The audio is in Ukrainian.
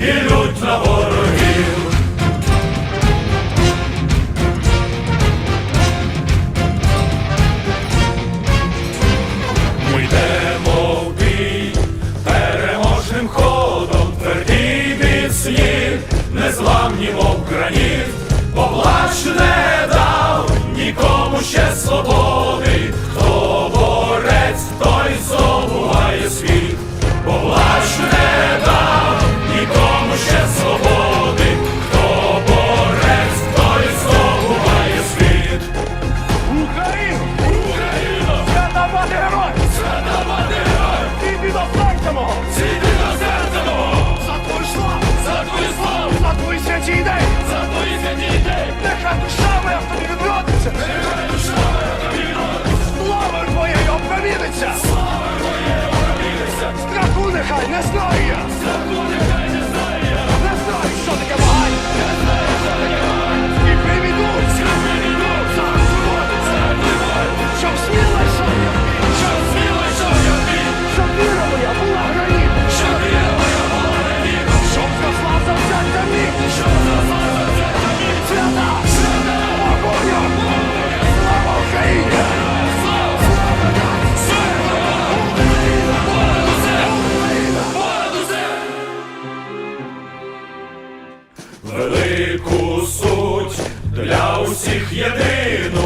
ідуть на ворогів. Ми йдемо в бій переможним ходом, твердій від слів, незламні мов граніт, поплач не дав нікому ще свободу. Нехай не знає суть для усіх єдину.